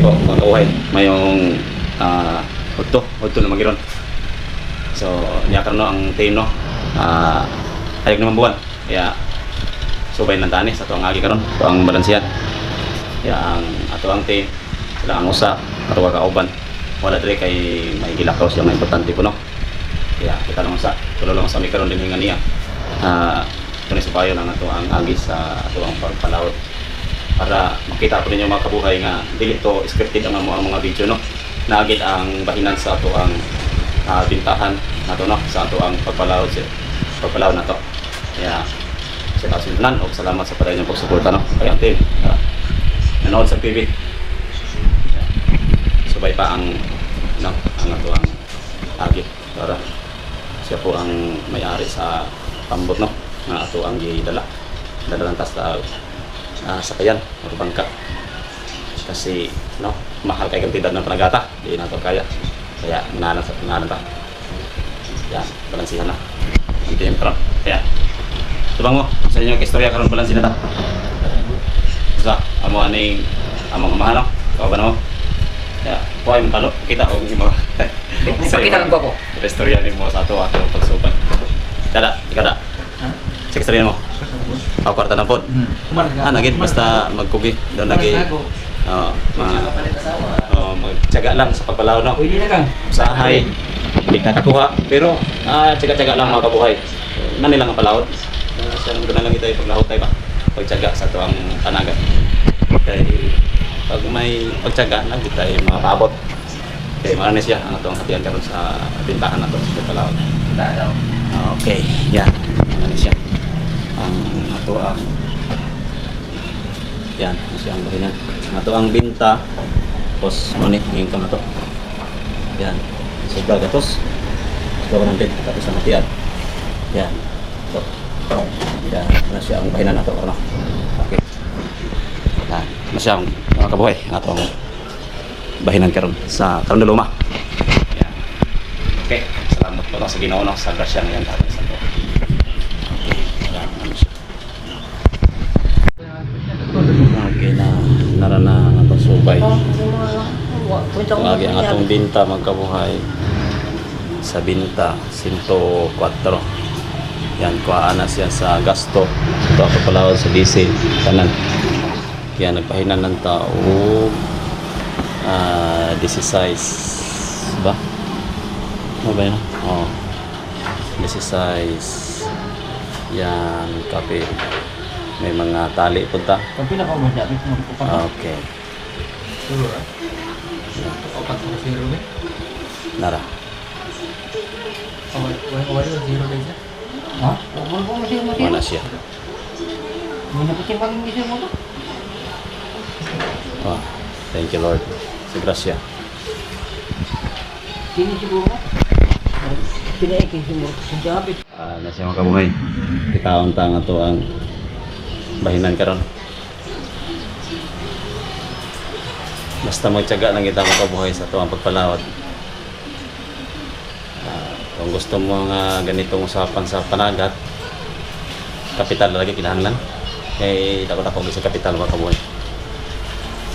importante po mga kauhay mayong uh, hudto hudto na magiron. So niya karon no ang tino. Uh, ayog naman buwan. Kaya subay ng tani sa tuang agi karon ito ang balansiyan. Kaya ang ato ang tin sila ang usa ato ka kauban. Wala diri kay may gilakaw siya nga importante po no kaya kita lang sa tulo lang sa mi karon din nga niya. Ah uh, sa payo lang ato ang agi sa ato ang para makita po ninyo mga kabuhay nga dili to scripted ang mga, mga video no? Naagit ang bahinan sa ato ang ah, bintahan nato no? Sa ato ang pagpalawot sa pagpalawot nato. Kaya sa kasundan o salamat sa padayon yung pagsuporta no? Kaya team ah, nanood sa TV subay pa ang no? Ang ato ang agi para siya po ang may-ari sa pambot no? Nga ato ang gidala. Dala lang tas uh, sakayan o bangka. Kasi no mahal kay kantidad ng panagata di na to kaya kaya mananan sa mananan ta yan balansihan na ang tempra kaya tubang mo sa inyo istorya karon balansihan na ta sa amo aning among amahan no? Kawaban mo kaya kuhay mo talo kita o mo Pakita lang ko ako. istorya ni mo sa ato ato pagsuban kada kada Ha? sa istorya mo ako kwarta na po Ah, naging basta magkugi. Doon nagi oh, ma oh, magtiyaga lang sa pagpalaw no. Pwede na kang. Usahay. Hindi nakakuha. Pero ah, tiyaga-tiyaga lang mga kabuhay. Na nilang ang palawot. Uh, siya nang doon lang ito paglahot tayo ba. Pagtiyaga sa tuang tanaga. Kay pag may pagtiyaga lang kita ay makapabot. Kay marami siya ang atong hatian karon sa bintahan nato sa palawot. Okay. Ano siya? Ang ato ang yan, ano siya ang bahinan. Ato ang binta tapos mo ni income na to. Yan. Sobra gatos. Sobra ng binta tapos ang hatian. Yan. So, yan. Ano siya ang bahinan nato ano? Okay. Yan. Ano siya ang mga kabuhay ato ang bahinan karon sa karon luma. Yan. Okay. Salamat po sa no, sa grasya ngayon sa atin sa to. Okay. Yan. Ano siya. Okay na narana ang atong subay. Lagi ang atong binta magkabuhay sa binta 104. Yan kuhaan na siya sa gasto. Ito ako pala sa diesel kanan. Kaya nagpahinan ng tao ah 16 ba? Ano ba yun? Oh. 16 yan kape may mga tali punta Kung pila ka ba dati mo ko pa. okay nara wala siya? Oh, thank you Lord sa grasya Sino siguro? Pinaiki mo sa jabit. Ah, na siya makabuhay. Kitaon ta nga to ang bahinan karon. Basta magtiyaga lang kita makabuhay sa tuwang pagpalawat. Ah, kung gusto mo nga ganitong usapan sa panagat, kapital lagi kinahanglan. Kay dako na sa kapital makabuhay.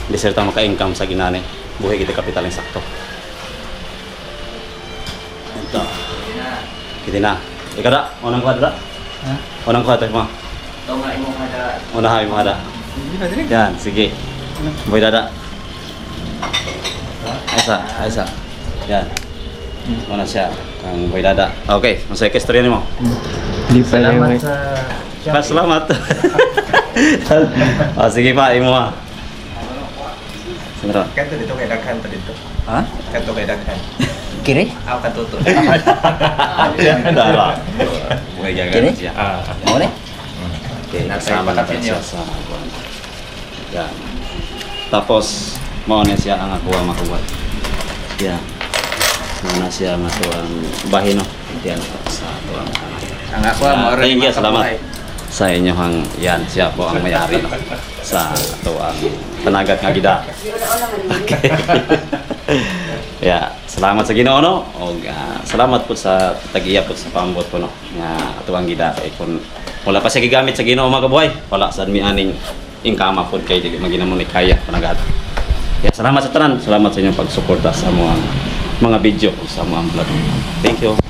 Hindi sila tayo maka-income sa ginani. Buhay kita kapital yung sakto. Ito. Kita na. Ikaw da, unang kwadra. Ha? Unang kwadra mo. Ito nga imo kada. Unahin mo da. Hindi na dili. Yan, sige. Boy dada. Aysa, aysa. Yan. Una siya, kang boy dada. Okay, masaya ka istorya mo. Di pa Salamat yung sa Pa, salamat. oh, sige pa, imo ha. Sandro. Kanto dito kay daghan to dito. Ha? Kanto kay daghan. Kiri? Aw katuto. Dara. Buhay Kini? gaga siya. Ah. Mo ni? Okay, Nasa kasama na ipakapin siya niyo. sa buwan. Yan. Tapos, mao na siya ang ako ang makuha. Yan. Mao na siya ang ako ang bahino. Yan sa ako ang Ang ako Ah, mo you, salamat. Sa inyo hang yan siya po ang may-ari no? sa ato ang panagat nga gida. Okay. yeah, salamat sa Ginoo no. Og ah, salamat po sa tagiya po sa pambot po no nga ato ang gida kay kun wala pa siya gigamit sa Ginoo mga kabuhay. Wala sad mi aning ingkama po kay dili maginamo ni kaya panagat. Kaya salamat sa tanan, salamat sa inyong pagsuporta sa mga mga video sa mga vlog. Thank you.